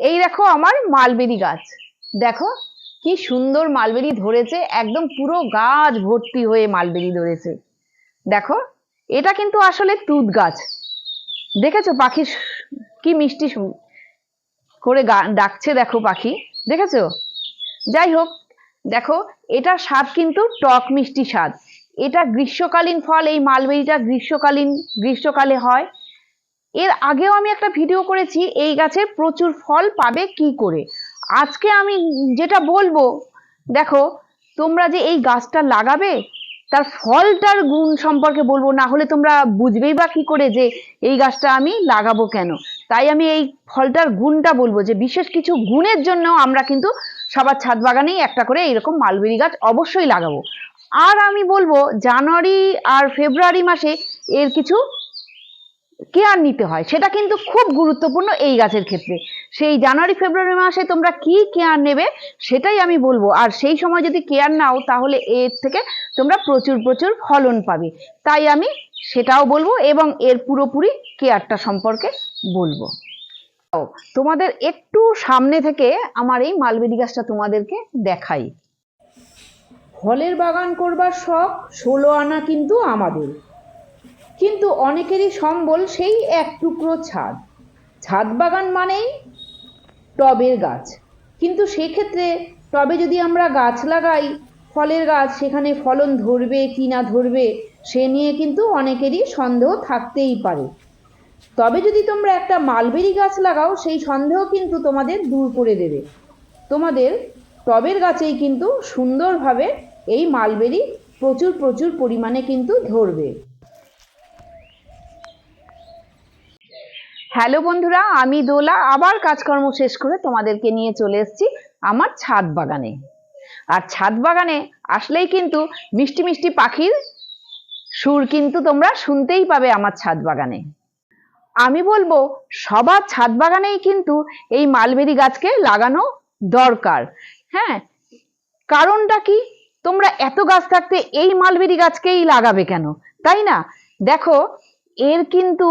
এই দেখো আমার মালবেরি গাছ। দেখো কি সুন্দর মালবেরি ধরেছে, একদম পুরো গাছ ভর্তি হয়ে মালবেরি ধরেছে। দেখো, এটা কিন্তু আসলে তুত গাছ। দেখেছ পাখি কি মিষ্টি করে ডাকছে দেখো পাখি। দেখেছ? যাই হোক, দেখো, এটার স্বাদ কিন্তু টক মিষ্টি স্বাদ। এটা গ্রীষ্মকালীন ফল, এই মালবেরিটা গ্রীষ্মকালীন, গ্রীষ্মকালে হয়। এর আগেও আমি একটা ভিডিও করেছি, এই গাছের প্রচুর ফল পাবে কি করে? আজকে আমি যেটা বলব, দেখো, তোমরা যে এই গাছটা লাগাবে, তার ফলটার গুণ সম্পর্কে বলব, না হলে তোমরা বুঝবেই বা কি করে যে এই গাছটা আমি লাগাবো কেন। তাই আমি এই ফলটার গুণটা বলব যে বিশেষ কিছু গুণের জন্য আমরা কিন্তু সবার ছাদ বাগানেই একটা করে এইরকম মালবেরি গাছ অবশ্যই লাগাবো। আর আমি বলব, জানুয়ারি আর ফেব্রুয়ারি মাসে এর কিছু কেয়ার নিতে হয়। সেটা কিন্তু খুব গুরুত্বপূর্ণ এই গাছের ক্ষেত্রে। সেই জানুয়ারি, ফেব্রুয়ারি মাসে তোমরা কি কেয়ার নেবে সেটাই আমি বলব। আর সেই সময় যদি কেয়ার নাও, তাহলে এর থেকে তোমরা প্রচুর প্রচুর ফলন পাবে। তাই আমি সেটাও বলব এবং এর পুরোপুরি কেয়ারটা সম্পর্কে বলব। তোমাদের একটু সামনে থেকে আমার এই মালবেরি গাছটা তোমাদেরকে দেখাই। ফলের বাগান করবার শখ ষোলো আনা কিন্তু আমাদের। কিন্তু অনেকেরই সম্বল সেই এক টুকরো ছাদ। ছাদ বাগান মানেই টবের গাছ। কিন্তু সেক্ষেত্রে টবে যদি আমরা গাছ লাগাই, ফলের গাছ সেখানে ফলন ধরবে কি না ধরবে, সে নিয়ে কিন্তু অনেকেরই সন্দেহ থাকতেই পারে। তবে যদি তোমরা একটা মালবেরি গাছ লাগাও, সেই সন্দেহ কিন্তু তোমাদের দূর করে দেবে। তোমাদের টবের গাছেই কিন্তু সুন্দরভাবে এই মালবেরি প্রচুর প্রচুর পরিমাণে কিন্তু ধরবে। হ্যালো বন্ধুরা, আমি দোলা। আবার কাজকর্ম শেষ করে তোমাদেরকে নিয়ে চলে এসেছি আমার ছাদ বাগানে। আর ছাদ বাগানে আসলেই কিন্তু মিষ্টি মিষ্টি পাখির সুর কিন্তু তোমরা শুনতেই পাবে আমার ছাদ বাগানে। আমি বলব, সবার ছাদ বাগানেই কিন্তু এই মালবেরি গাছকে লাগানো দরকার। হ্যাঁ কারণটা কি? তোমরা এত গাছ থাকতে এই মালবেরি গাছকেই লাগাবে কেন? তাই না? দেখো, এর কিন্তু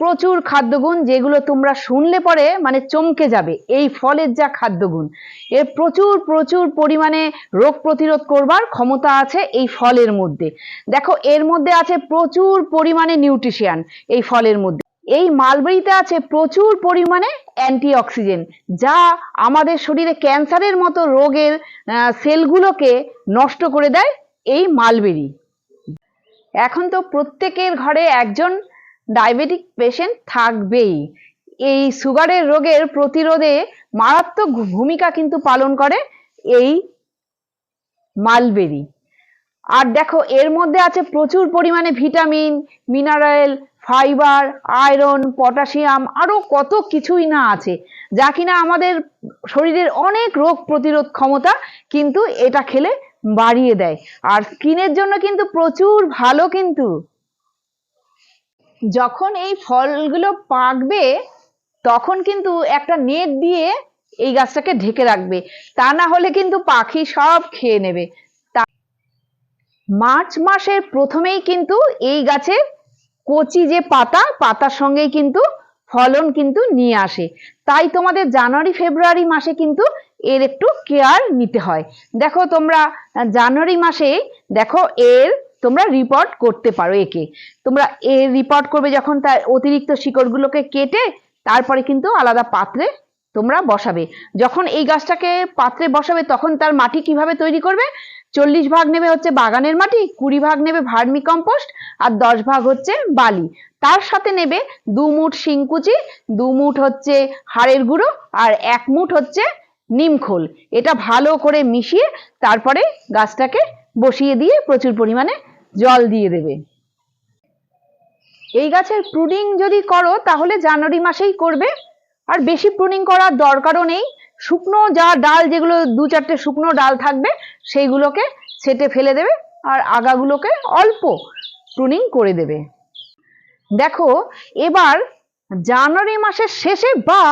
প্রচুর খাদ্যগুণ যেগুলো তোমরা শুনলে পরে মানে চমকে যাবে। এই ফলের যা খাদ্যগুণ, এর প্রচুর প্রচুর পরিমাণে রোগ প্রতিরোধ করবার ক্ষমতা আছে এই ফলের মধ্যে। দেখো, এর মধ্যে আছে প্রচুর পরিমাণে নিউট্রিশিয়ান এই ফলের মধ্যে। এই মালবেরিতে আছে প্রচুর পরিমাণে অ্যান্টিঅক্সিডেন্ট যা আমাদের শরীরে ক্যান্সারের মতো রোগের সেলগুলোকে নষ্ট করে দেয় এই মালবেরি। এখন তো প্রত্যেকের ঘরে একজন ডায়াবেটিক পেশেন্ট থাকবেই। এই সুগারের রোগের প্রতিরোধে মারাত্মক ভূমিকা কিন্তু পালন করে এই মালবেরি। আর দেখো, এর মধ্যে আছে প্রচুর পরিমাণে vitamin, mineral, fibre, iron, potassium আরও কত কিছুই না আছে, যা কিনা আমাদের শরীরের অনেক রোগ প্রতিরোধ ক্ষমতা কিন্তু এটা খেলে বাড়িয়ে দেয়। আর স্কিনের জন্য কিন্তু প্রচুর ভালো কিন্তু। যখন এই ফলগুলো পাকবে, তখন কিন্তু একটা নেট দিয়ে এই গাছটাকে ঢেকে রাখবে। তা না হলে কিন্তু পাখি সব খেয়ে নেবে। মার্চ মাসের প্রথমেই কিন্তু এই গাছের কচি যে পাতা, পাতার সঙ্গেই কিন্তু ফলন কিন্তু নিয়ে আসে। তাই তোমাদের জানুয়ারি, ফেব্রুয়ারি মাসে কিন্তু এর একটু কেয়ার নিতে হয়। দেখো তোমরা, জানুয়ারি মাসে দেখো এর তোমরা রিপোর্ট করতে পারো একে। তোমরা এ রিপোর্ট করবে যখন তার অতিরিক্ত শিকড়গুলোকে কেটে, তারপরে কিন্তু আলাদা পাত্রে তোমরা বসাবে। যখন এই গাছটাকে পাত্রে বসাবে, তখন তার মাটি কীভাবে তৈরি করবে? চল্লিশ ভাগ নেবে হচ্ছে বাগানের মাটি, কুড়ি ভাগ নেবে ভার্মি কম্পোস্ট আর দশ ভাগ হচ্ছে বালি। তার সাথে নেবে দু মুঠ শিংকুচি, দু মুঠ হচ্ছে হাড়ের গুঁড়ো, আর এক মুঠ হচ্ছে নিমখোল এটা ভালো করে মিশিয়ে তারপরে গাছটাকে বসিয়ে দিয়ে প্রচুর পরিমাণে জল দিয়ে দেবে। এই গাছের প্রুনিং যদি করো, তাহলে জানুয়ারি মাসেই করবে। আর বেশি প্রুনিং করার দরকারও নেই। শুকনো যা ডাল, যেগুলো দু চারটে শুকনো ডাল থাকবে, সেইগুলোকে ছেটে ফেলে দেবে আর আগাগুলোকে অল্প প্রুনিং করে দেবে। দেখো, এবার জানুয়ারি মাসের শেষে বা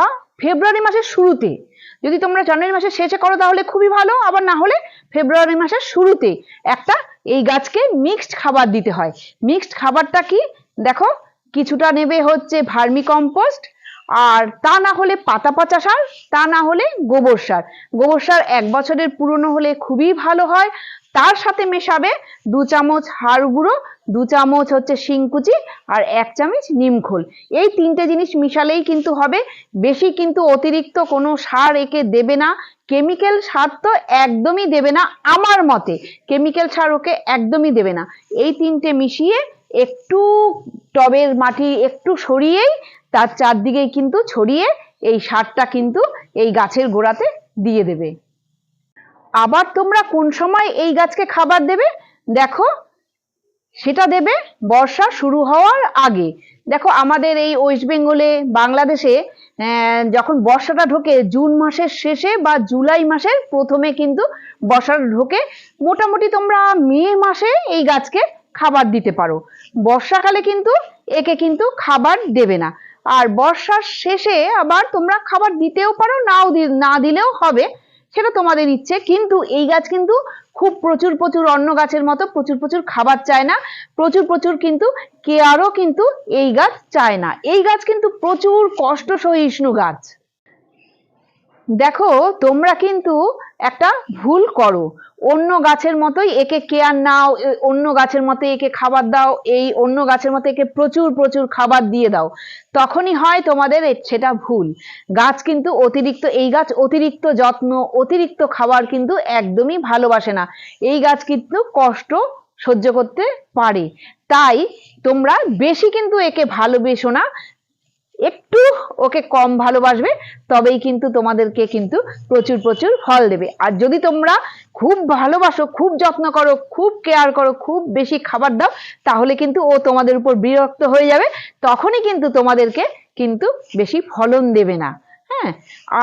ফেব্রুয়ারি মাসের শুরুতে। যদি তোমরা জানুয়ারি মাসের শেষে করো তাহলে খুবই ভালো, আবার না হলে ফেব্রুয়ারি মাসের শুরুতে একটা এই গাছকে মিক্সড খাবার দিতে হয়। মিক্সড খাবারটা কি? দেখো, কিছুটা নেবে হচ্ছে ভার্মি কম্পোস্ট আর তা না হলে পাতা পচা সার, তা না হলে গোবর সার। গোবর সার এক বছরের পুরনো হলে খুবই ভালো হয় তার সাথে মেশাবে দু চামচ হাড় গুঁড়ো, দু চামচ হচ্ছে শিংকুচি আর এক চামচ নিমখোল এই তিনটে জিনিস মিশালেই কিন্তু হবে। বেশি কিন্তু অতিরিক্ত কোনো সার একে দেবে না। কেমিক্যাল সার তো একদমই দেবে না আমার মতে। কেমিক্যাল সার ওকে একদমই দেবে না। এই তিনটে মিশিয়ে একটু টবের মাটি একটু সরিয়েই তার চারদিকেই কিন্তু ছড়িয়ে এই সারটা কিন্তু এই গাছের গোড়াতে দিয়ে দেবে। আবার তোমরা কোন সময় এই গাছকে খাবার দেবে? দেখো, সেটা দেবে বর্ষা শুরু হওয়ার আগে। দেখো, আমাদের এই ওয়েস্ট বেঙ্গলে বাংলাদেশে যখন বর্ষাটা ঢোকে জুন মাসের শেষে বা জুলাই মাসের প্রথমে কিন্তু বর্ষা ঢোকে, মোটামুটি তোমরা মে মাসে এই গাছকে খাবার দিতে পারো। বর্ষাকালে কিন্তু একে কিন্তু খাবার দেবে না। আর বর্ষার শেষে আবার তোমরা খাবার দিতেও পারো, নাও না দিলেও হবে। সেটা তোমাদের ইচ্ছে, কিন্তু এই গাছ কিন্তু খুব প্রচুর প্রচুর অন্য গাছের মতো প্রচুর প্রচুর খাবার চায় না। প্রচুর প্রচুর কিন্তু কেয়ারও কিন্তু এই গাছ চায় না। এই গাছ কিন্তু প্রচুর কষ্ট সহিষ্ণু গাছ। দেখো, তোমরা কিন্তু একটা ভুল করো। অন্য গাছের মতোই একে কেয়ার নাও অন্য গাছের মতো একে খাবার দাও, এই অন্য গাছের মতো একে প্রচুর প্রচুর খাবার দিয়ে দাও। তখনই হয় তোমাদের সেটা ভুল। গাছ কিন্তু অতিরিক্ত, এই গাছ অতিরিক্ত যত্ন, অতিরিক্ত খাবার কিন্তু একদমই ভালোবাসে না। এই গাছ কিন্তু কষ্ট সহ্য করতে পারে। তাই তোমরা বেশি কিন্তু একে ভালোবেসো না একটু ওকে কম ভালোবাসবে, তবেই কিন্তু তোমাদেরকে কিন্তু প্রচুর প্রচুর ফল দেবে। আর যদি তোমরা খুব ভালোবাসো, খুব যত্ন করো, খুব কেয়ার করো, খুব বেশি খাবার দাও, তাহলে কিন্তু ও তোমাদের উপর বিরক্ত হয়ে যাবে, তখনই কিন্তু তোমাদেরকে কিন্তু বেশি ফলন দেবে না। হ্যাঁ?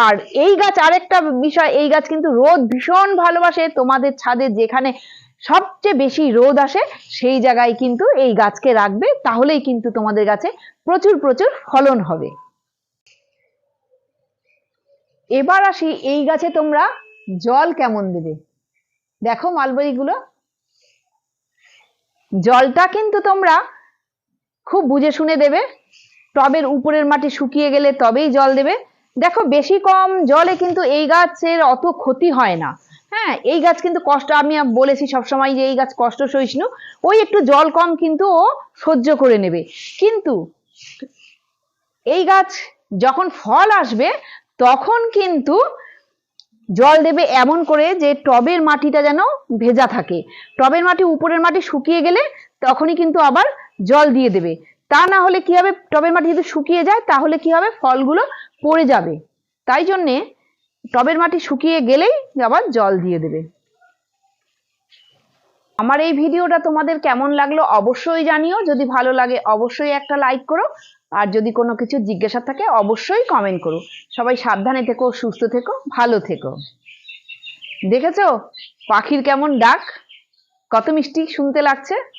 আর এই গাছ আরেকটা বিষয়, এই গাছ কিন্তু রোদ ভীষণ ভালোবাসে, তোমাদের ছাদে যেখানে সবচেয়ে বেশি রোদ আসে সেই জায়গায় কিন্তু এই গাছকে রাখবে, তাহলেই কিন্তু তোমাদের গাছে প্রচুর প্রচুর ফলন হবে। এবার আসি এই গাছে তোমরা জল কেমন দেবে? দেখো মালবেরি গুলো জলটা কিন্তু তোমরা খুব বুঝে শুনে দেবে। টবের উপরের মাটি শুকিয়ে গেলে তবেই জল দেবে। দেখো বেশি কম জলে কিন্তু এই গাছের অত ক্ষতি হয় না। হ্যাঁ এই গাছ কিন্তু কষ্ট, আমি বলেছি সবসময় যে এই গাছ কষ্ট সহিষ্ণু। ওই একটু জল কম কিন্তু ও সহ্য করে নেবে। কিন্তু এই গাছ যখন ফল আসবে, তখন কিন্তু জল দেবে এমন করে যে টবের মাটিটা যেন ভেজা থাকে। টবের মাটি উপরের মাটি শুকিয়ে গেলে তখনই কিন্তু আবার জল দিয়ে দেবে। তা না হলে কি হবে? টবের মাটি যদি শুকিয়ে যায়, তাহলে কি হবে? ফলগুলো পড়ে যাবে। তাই জন্যে টবের মাটি শুকিয়ে গেলেই আবার জল দিয়ে দেবে। আমার এই ভিডিওটা তোমাদের কেমন লাগল অবশ্যই জানিও, যদি ভালো লাগে অবশ্যই একটা লাইক করো, আর যদি কোনো কিছু জিজ্ঞাসা থাকে অবশ্যই কমেন্ট করো। সবাই সাবধানে থেকো, সুস্থ থেকো, ভালো থেকো। দেখেছ? পাখির কেমন ডাক? কত মিষ্টি শুনতে লাগছে?